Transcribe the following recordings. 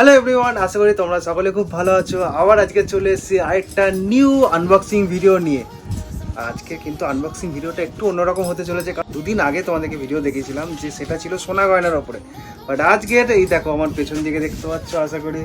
Hello everyone আশা করি তোমরা সকলে খুব ভালো আছো। আবার আজকে চলে এসেছি আরেকটা নিউ আনবক্সিং ভিডিও নিয়ে। আজকে কিন্তু আনবক্সিং ভিডিওটা একটু অন্যরকম হতে চলেছে, কারণ দুদিন আগে তোমাদেরকে ভিডিও দেখিয়েছিলাম যে সেটা ছিল সোনা গয়নার ওপরে। বাট আজকে এই দেখো, আমার পেছন দিকে দেখতে পাচ্ছ, আশা করি।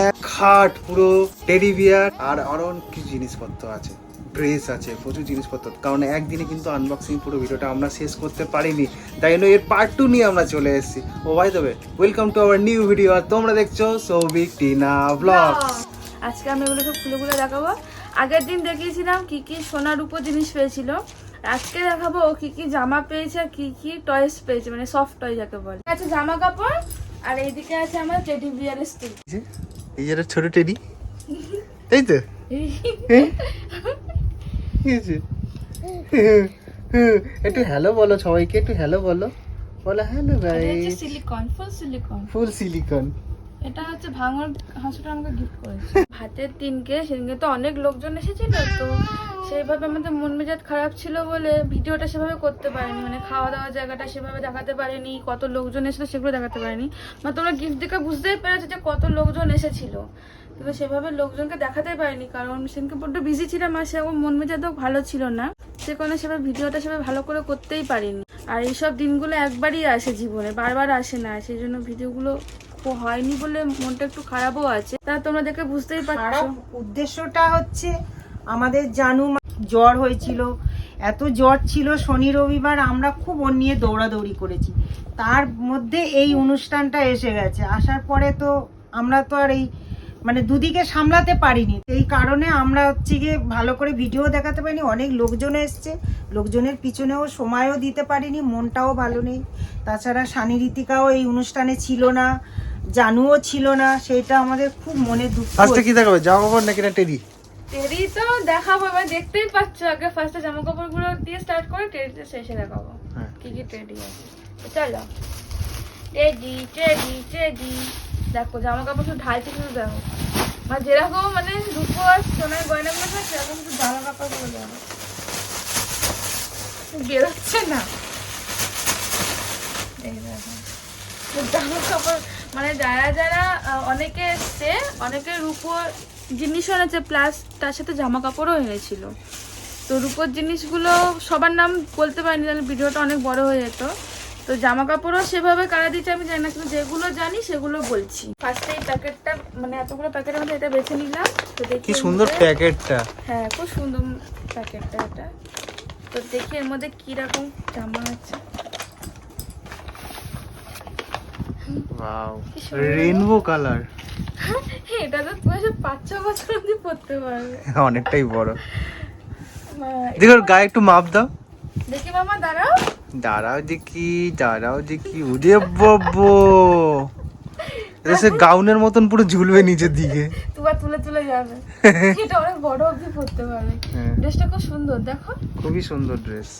এক খাট পুরো টেডি বিয়ার আর আরও কিছু জিনিসপত্র আছে। ড্রেস আছে প্রচুর জিনিসপত্র। কারণ একদিনে কিন্তু আনবক্সিং পুরো ভিডিওটা আমরা শেষ করতে পারিনি। তাই জন্য এর পার্ট টু নিয়ে আমরা চলে এসেছি। ও ভাই তবে welcome to our new video আর তোমরা দেখছ সৌভিক টিনা ব্লগস আজকে আমি এগুলো সব খুলে খুলে দেখাবো। আগের দিন দেখিয়েছিলাম কি কি সোনার উপর জিনিস পেয়েছিল। আজকে দেখাবো ও কি কি জামা পেয়েছে আর কি কি টয়েস পেয়েছে মানে সফট টয় যাকে বলে। আছে জামা কাপড় আর এইদিকে আছে আমার টেডি বিয়ারের স্টিক এই যে ছোট টেডি এই তো? কি হয়েছে? একটু হ্যালো বলো সবাইকে একটু হ্যালো বলো। বলো হ্যালো ভাই silicon full silicon full silicon এটা হচ্ছে ভাঙর হাঁসটা আমাকে গিফট করেছে। ভাতের দিনকে সেদিনকে তো অনেক লোকজন এসেছিল তো সেইভাবে আমাদের মন মেজাজ খারাপ ছিল বলে ভিডিওটা সেভাবে করতে পারিনি। মানে খাওয়া দাওয়ার জায়গাটা সেভাবে দেখাতে পারিনি, কত লোকজন এসেছিল সেগুলো দেখাতে পারিনি। মানে তোমরা গিফট দেখে বুঝতেই পেরেছ যে কত লোকজন এসেছিল। কিন্তু সেভাবে লোকজনকে দেখাতে পারিনি, কারণ সেদিনকে বড্ড বিজি ছিলাম আর সেরকম মন মেজাজও ভালো ছিল না। সে কারণে সেভাবে ভিডিওটা সেভাবে ভালো করে করতেই পারিনি। আর এইসব দিনগুলো একবারই আসে জীবনে, বারবার আসে না। সেই জন্য ভিডিওগুলো হয়নি বলে মনটা একটু খারাপও আছে। তা তোমরা দেখে বুঝতেই পারছ। উদ্দেশ্যটা হচ্ছে আমাদের জানু জ্বর হয়েছিল। এত জ্বর ছিল শনি রবিবার আমরা খুব ওর নিয়ে দৌড়াদৌড়ি করেছি। তার মধ্যে এই অনুষ্ঠানটা এসে গেছে। আসার পরে তো আমরা তো আর এই মানে দুদিকে সামলাতে পারিনি। এই কারণে আমরা হচ্ছে গিয়ে ভালো করে ভিডিও দেখাতে পারিনি। অনেক লোকজন এসছে। লোকজনের পিছনেও সময়ও দিতে পারিনি মনটাও ভালো নেই। তাছাড়া সানি রীতিকাও এই অনুষ্ঠানে ছিল না জানুও ছিল না। সেটা আমাদের খুব মনে দুঃখ কি দেখাবে? জামা কাপড় নাকি না টেডি টেরি তো দেখাবো এবার দেখতেই পাচ্ছ আগে ফার্স্টে জামা কাপড়গুলো দিয়ে স্টার্ট করে টেরিতে শেষে দেখাবো হ্যাঁ। কি কি টেডি আছে। চলো। টেডি টেডি টেডি দেখো জামা কাপড় শুধু ঢালছে শুধু দেখো। মানে যেরকম মানে দুটো আর সোনার গয়নাগুলো থাকে সেরকম শুধু জামা কাপড়গুলো দেখো। বেরোচ্ছে না। এই দেখো। জামা কাপড় মানে যারা যারা অনেকে এসছে অনেকে রূপোর জিনিসও এনেছে প্লাস তার সাথে জামা কাপড়ও এনেছিল তো রূপোর জিনিসগুলো সবার নাম বলতে পারিনি তাহলে ভিডিওটা অনেক বড় হয়ে যেত। তো জামা কাপড়ও সেভাবে কারা দিচ্ছে আমি জানি না কিন্তু যেগুলো জানি সেগুলো বলছি। ফার্স্টে এই প্যাকেটটা মানে এতগুলো প্যাকেটের মধ্যে এটা বেছে নিলাম। তো দেখি কি সুন্দর প্যাকেটটা। হ্যাঁ খুব সুন্দর প্যাকেটটা এটা। তো দেখি এর মধ্যে কীরকম জামা আছে। ওয়াও রেইনবো কালার এটা তো তুমি সব পাঁচ ছ বছর অব্দি পড়তে পারবে। অনেকটাই বড়। দেখো গায়ে একটু মাপ দাও। দেখি মামা দাঁড়াও। দাঁড়াও দেখি দাঁড়াও দেখি। উদে বাবো। এটা সে গাউনের মতন পুরো ঝুলবে নিচের দিকে। তোমার তুলে তুলে যাবে। এটা অনেক বড় অব্দি পড়তে পারবে হ্যাঁ। ড্রেসটা খুব সুন্দর দেখো। খুবই সুন্দর ড্রেস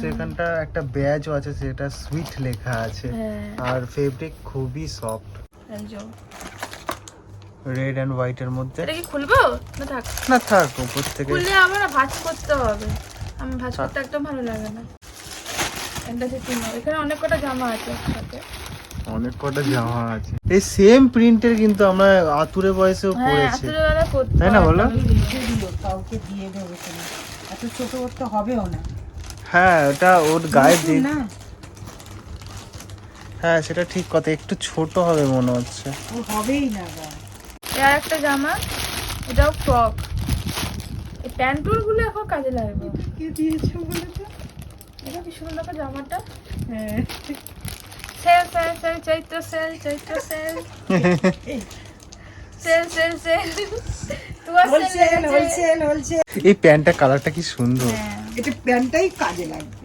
সেখানটা একটা ব্যাজও আছে সেটা সুইট লেখা আছে। হ্যাঁ। আর ফেব্রিক খুবই সফট রেড অ্যান্ড হোয়াইট এর মধ্যে। এটা কি খুলবো? না থাক। না থাক উপর থেকে। খুললে আবার না ভাঁজ করতে হবে। আমার ভাঁজ করতে একদম ভালো লাগে না। এটা হচ্ছে তিন এখানে অনেক কটা জামা আছে একসাথে। অনেক কটা জামা আছে। এই সেম প্রিন্টের কিন্তু আমরা আতুরে বয়সেও হ্যাঁ পড়েছি। করতে তাই না বলো? কাউকে দিয়ে দেবে এত ছোট ওর তো হবেও না। হ্যাঁ ওটা ওর গায়ে দিয়ে হ্যাঁ সেটা ঠিক কথা। একটু ছোট হবে মনে হচ্ছে। ওর হবেই না গা। এটা একটা জামা। এটাও ফ্রক এই প্যান্টুলগুলো এখন কাজে লাগবে। কে দিয়েছে বলে তো? এটা কি সুন্দর জামাটা? হ্যাঁ। Sale sale sale Chaitra sale Chaitra sale এই প্যান্টটা কালারটা কি সুন্দর। হ্যাঁ। এটা প্যান্টটাই কাজে লাগবে।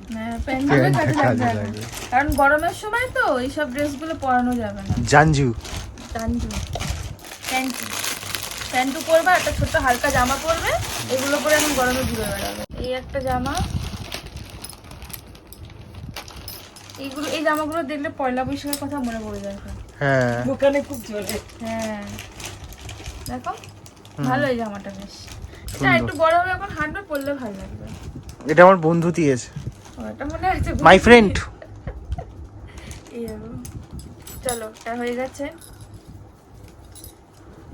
কারণ গরমের সময় তো এইসব ড্রেসগুলো পরানো যাবে না। জাঞ্জু। টানটু প্যান্টু। প্যান্টু পরবে একটা ছোট্ট হালকা জামা পরবে এগুলো পরে এখন গরমে ঘুরে বেড়াবে। এই একটা জামা। এইগুলো এই জামাগুলো দেখলে পয়লা বৈশাখের কথা মনে পড়ে যাবে হ্যাঁ। দোকানে খুব চলে হ্যাঁ। দেখো ভালো এই জামাটা বেশ। এটা একটু বড় হবে এখন হাঁটবে পরলে ভালো লাগবে। এটা আমার বন্ধু দিয়েছে। ওটা মনে আছে মাই ফ্রেন্ড চলো এটা হয়ে গেছে।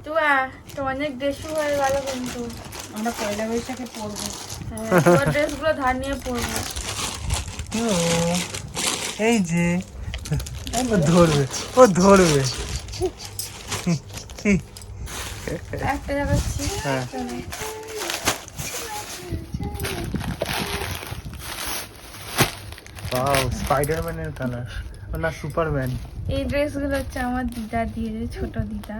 তো আহ, তো অনেক ড্রেসও হয়ে গেল কিন্তু। আমরা পয়লা বৈশাখে পরবো। হ্যাঁ, ড্রেসগুলো ধার নিয়ে পরবো। ও, এই যে ও ধরবে ও ধরবে। হ্যাঁ। ওয়াও স্পাইডারম্যানের কালার না সুপারম্যান এই ড্রেসগুলো হচ্ছে আমার দিদা দিয়েছে ছোট দিদা।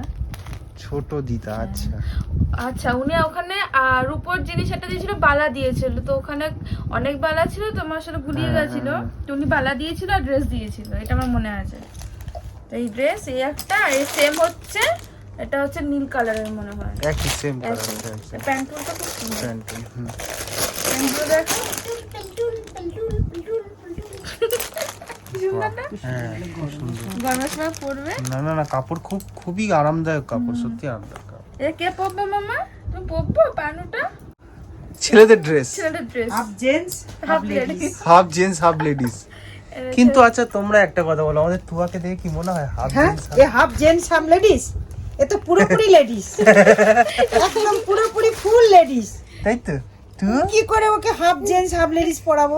ছোট দিদা আচ্ছা। আচ্ছা উনি ওখানে রূপোর জিনিস একটা দিয়েছিল বালা দিয়েছিল। তো ওখানে অনেক বালা ছিল তো আমার সাথে গুলিয়ে হ্যাঁ, গেছিল। হ্যাঁ। তো উনি বালা দিয়েছিল আর ড্রেস দিয়েছিল এটা আমার মনে আছে। তো এই ড্রেস এই একটা এই সেম হচ্ছে এটা হচ্ছে নীল কালারের মনে হয়। একই সেম কালার একই। প্যান্টুলটা খুব সুন্দর। প্যান্ট প্যান্টগুলো দেখো। হ্যাঁ খুব সুন্দর। গরমের সময় পরবে? না না না কাপড় খুব খুবই আরামদায়ক কাপড় সত্যি আরামদায়ক কাপড়। এটা কে পরবে মামা? তুমি পরবো? প্যান্টটা ছেলেদের ড্রেস ছেলেদের dress half gents half ladies ladies half gents half ladies কিন্তু আচ্ছা তোমরা একটা কথা বলো আমাদের তুয়াকে দেখে কি মনে হয় হাফ হ্যাঁ জেন্টস এ হাফ জেন্টস হাফ লেডিস এ তো পুরোপুরি লেডিস একদম পুরোপুরি ফুল লেডিস তাই তো? কি করে ওকে হাফ জেন্টস হাফ লেডিস পরাবো?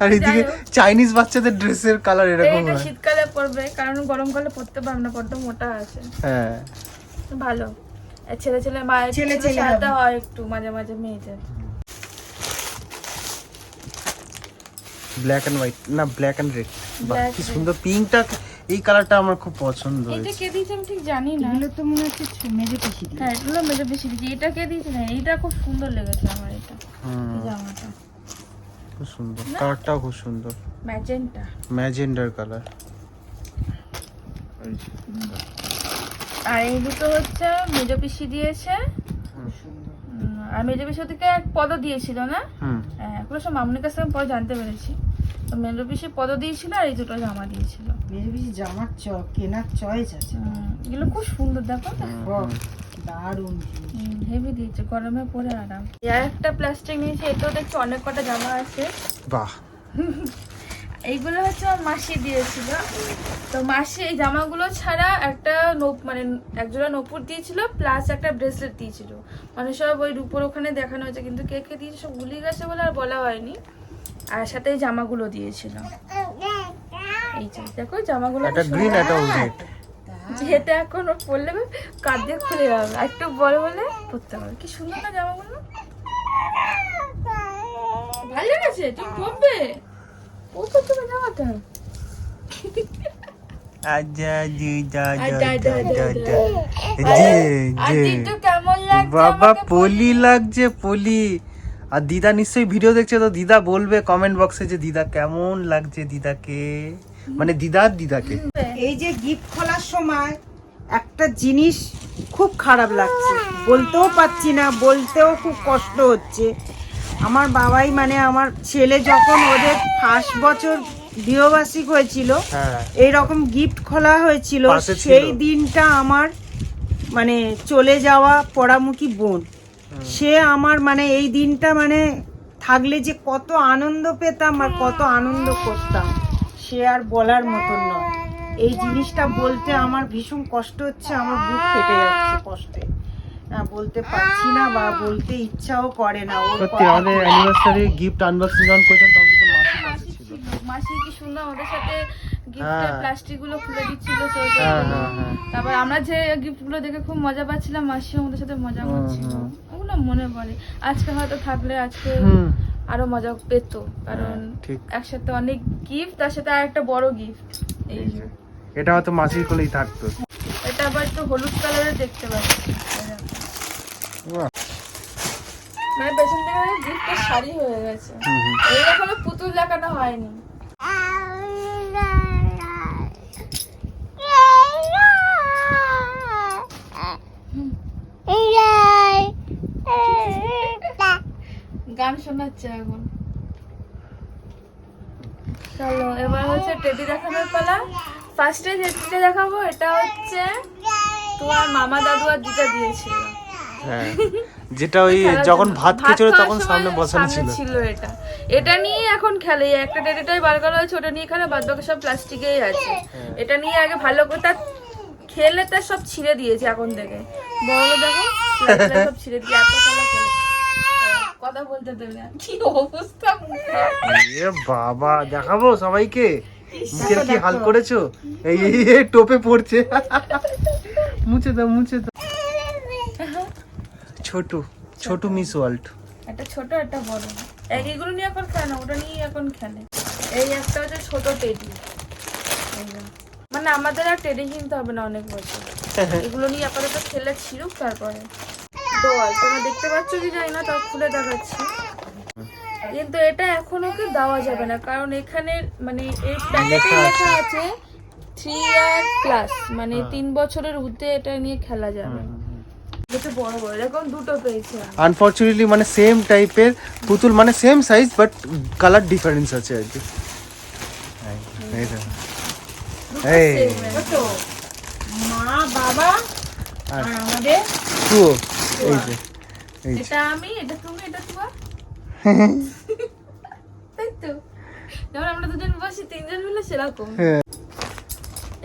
আর এদিকে চাইনিজ বাচ্চাদের ড্রেসের কালার এরকম এটা শীতকালে পরবে কারণ গরমকালে পরতে পারবে না বড্ড মোটা আছে। হ্যাঁ। ভালো। আর ছেলে ছেলে মায়ের ছেলে ছেলে সাদা হয়। একটু মাঝে মাঝে মেয়েদের। ব্ল্যাক এন্ড হোয়াইট না ব্ল্যাক এন্ড রেড Black কি সুন্দর পিঙ্কটা এই কালারটা আমার খুব পছন্দ এটা কে দিয়েছে আমি ঠিক জানি না। এগুলো তো মনে হচ্ছে মেজে পিসি হ্যাঁ এগুলো মেজে বেশি দিয়েছে। এটা কে দিয়েছে না? এইটা খুব সুন্দর লেগেছে আমার এটা। হুম, জামাটা। খুব সুন্দর। কালারটাও খুব সুন্দর। ম্যাজেন্টা। ম্যাজেন্ডার কালার। আর এই দুটো হচ্ছে মেজো পিসি দিয়েছে। আর মেজো পিসি থেকে এক পদ দিয়েছিল না? হ্যাঁ এগুলো সব মামুনির কাছ থেকে পরে জানতে পেরেছি। তো মেজো পদ দিয়েছিল আর এই দুটো জামা দিয়েছিল। মেজে পিসি জামার চ কেনার চয়েস আছে। এগুলো খুব সুন্দর দেখো দারুণ। হেভি দিয়েছে গরমে পরে আরাম। আর একটা প্লাস্টিক নিয়েছি এটাও দেখছি অনেক কটা জামা আছে। বাহ। এইগুলো হচ্ছে আমার মাসি দিয়েছিল। তো মাসি এই জামাগুলো ছাড়া একটা নোপ মানে একজোড়া নপুর দিয়েছিল প্লাস একটা ব্রেসলেট দিয়েছিল। মানে সব ওই রূপোর ওখানে দেখানো হয়েছে কিন্তু কে কে দিয়েছে সব গুলিয়ে গেছে বলে আর বলা হয়নি। আর সাথে এই জামাগুলো দিয়েছিল এই যে দেখো জামাগুলো একটা গ্রিন। একটা রেড এখন ও পরলে কাঁধ খুলে যাবে। একটু বড় হলে পরতে হবে। কি সুন্দর না জামাগুলো? ভালো লেগেছে? তুমি পরবে? ও তো তুমি জামাটা। বাবা পলি? লাগছে পলি। আর দিদা নিশ্চয়ই ভিডিও দেখছে তো দিদা বলবে কমেন্ট বক্সে যে দিদা কেমন লাগছে দিদাকে? মানে দিদার দিদাকে। এই যে গিফট খোলার সময় একটা জিনিস খুব খারাপ লাগছে। বলতেও পাচ্ছি না বলতেও খুব কষ্ট হচ্ছে। আমার বাবাই মানে আমার ছেলে যখন ওদের ফার্স্ট বছর বিবাহবার্ষিক হয়েছিল হ্যাঁ। এই রকম গিফট খোলা হয়েছিল সেই দিনটা আমার মানে চলে যাওয়া পড়ামুখী বোন। সে আমার মানে এই দিনটা মানে থাকলে যে কত আনন্দ পেতাম আর কত আনন্দ করতাম সে আর বলার মতন নয়। এই জিনিসটা বলতে আমার ভীষণ কষ্ট হচ্ছে আমার বুক ফেটে যাচ্ছে কষ্টে। বলতে পারছি না বা বলতে ইচ্ছাও করে না। সত্যি আমাদের অ্যানিভার্সারি গিফট আনবক্সিং যখন করেছেন তখন কিন্তু মাসি মাসি ছিল। মাসি কি সুন্দর ওদের সাথে গিফটের হ্যাঁ। প্লাস্টিকগুলো খুলে দিচ্ছিল হ্যাঁ হ্যাঁ হ্যাঁ। তারপর আমরা যে গিফটগুলো দেখে খুব মজা পাচ্ছিলাম মাসিও আমাদের সাথে মজা করছিল। ওগুলো মনে পড়ে আজকে হয়তো থাকলে আজকে আরও মজা পেতো কারণ হ্যাঁ, একসাথে অনেক গিফট তার সাথে আর একটা বড় গিফট এই এটা হয়তো মাসির কোলেই থাকতো এটা আবার একটু হলুদ কালারের দেখতে পাচ্ছি মানে পেছন থেকে গিফটের শাড়ি হয়ে গেছে হুম, হুম। এই এখনও পুতুল দেখানো হয়নি গান শোনাচ্ছে এখন। চলো এবার হচ্ছে টেডি দেখানোর পালা। ফার্স্টে যেটা দেখাবো এটা হচ্ছে তোমার মামা দাদু আর দিদা দিয়েছিল। হ্যাঁ যেটা ওই যখন ভাত তখন সামনে বসানো ছিল। ছিল এটা। এটা নিয়ে এখন খেলে একটা টেডিটাই বার করা হয়েছে ওটা নিয়ে খেলে বাদ বাকি সব প্লাস্টিকেই আছে। হ্যাঁ। এটা নিয়ে আগে ভালো করে তার খেলে তার সব ছিঁড়ে দিয়েছে এখন থেকে। বড় দেখো। সব ছিঁড়ে দিয়ে এত খেলা খেলে। কথা বলতে দেবে না। কি অবস্থা এ বাবা দেখাবো সবাইকে? মুখের কি হাল করেছ? এই টোপে পড়ছে। মুছে দাও মুছে দাও। ছোট ছোট মিস ওয়ার্ল্ড। একটা ছোট একটা বড়। এক এগুলো নিয়ে এখন খেলে না ওটা নিয়ে এখন খেলে। এই একটা হচ্ছে ছোট টেডি। মানে আমাদের আর টেডি কিনতে হবে না অনেক বছর। এগুলো নিয়ে আপাতত খেলে ছিড়ুক তারপরে। ডল তোমরা দেখতে পাচ্ছ কি জানি না তাও খুলে দেখাচ্ছি। কিন্তু এটা এখন ওকে দেওয়া যাবে না কারণ এখানে মানে এই প্যাকেটে লেখা আছে। থ্রি ইয়ার প্লাস মানে তিন বছরের ঊর্ধ্বে এটা নিয়ে খেলা যাবে। না এটা বড় বড় এরকম দুটো পেয়েছি। মানে সেম টাইপের পুতুল মানে same size but colour difference আছে আর কি। এই- মা বাবা আর আমাদের টুও এই যে এটা আমি এটা তুমি এটা তোমার তাই তো। যেমন আমরা দুজন বসি তিনজন মিলে সেরকম। হ্যাঁ।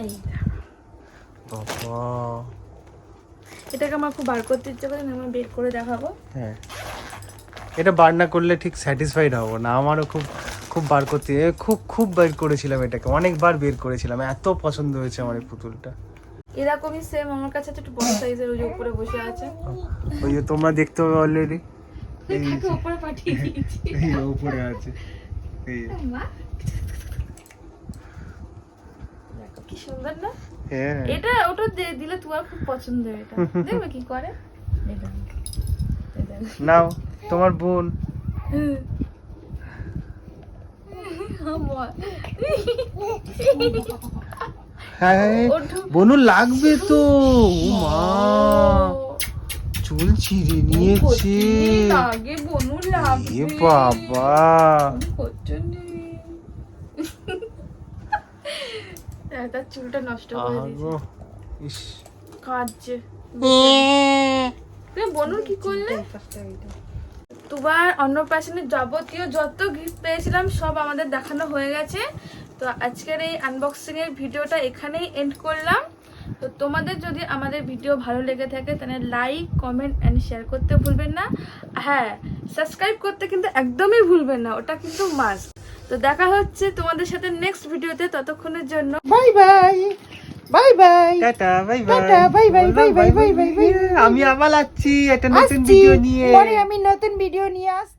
এই বাবা। এটাকে আমার খুব বার করতে ইচ্ছে করে আমি বের করে দেখাবো। হ্যাঁ। এটা বার না করলে ঠিক স্যাটিসফাইড হব না। আমারও খুব খুব বার করতে খুব খুব বের করেছিলাম এটাকে। অনেকবার বের করেছিলাম। এত পছন্দ হয়েছে আমার এই পুতুলটা। এরকমই সেম আমার কাছে একটু বড় সাইজের ওই উপরে বসে আছে ওই যে তোমরা দেখতে হবে অলরেডি তাকে উপরে পাঠিয়ে দিয়েছি এই উপরে আছে এই কি সুন্দর না হ্যাঁ এটা ওটা দিলে তোমার খুব পছন্দ এটা দেখবে কি করে। নাও তোমার বোন আমার। হ্যাঁ বনু লাগবে তো। মা। চুল ছিঁড়ে নিয়েছে। আগে বনু লাগবে। এ বাবা। হ্যাঁ, তার চুলটা নষ্ট করে দিয়েছে। ইস। বনুর কি করলে? তোমার অন্নপ্রাশনের যাবতীয় যত গিফট পেয়েছিলাম সব আমাদের দেখানো হয়ে গেছে। তো আজকের এই আনবক্সিং এর ভিডিওটা এখানেই এন্ড করলাম। তো তোমাদের যদি আমাদের ভিডিও ভালো লেগে থাকে তাহলে লাইক কমেন্ট অ্যান্ড শেয়ার করতে ভুলবেন না। হ্যাঁ সাবস্ক্রাইব করতে কিন্তু একদমই ভুলবেন না ওটা কিন্তু মাস্ট তো দেখা হচ্ছে তোমাদের সাথে নেক্সট ভিডিওতে ততক্ষণের জন্য। Bye bye bye bye tata bye bye টাটা, bye bye, bye bye, bye bye. আমি আবার আসছি একটা নতুন ভিডিও নিয়ে। পরে আমি নতুন ভিডিও নিয়ে আসছি।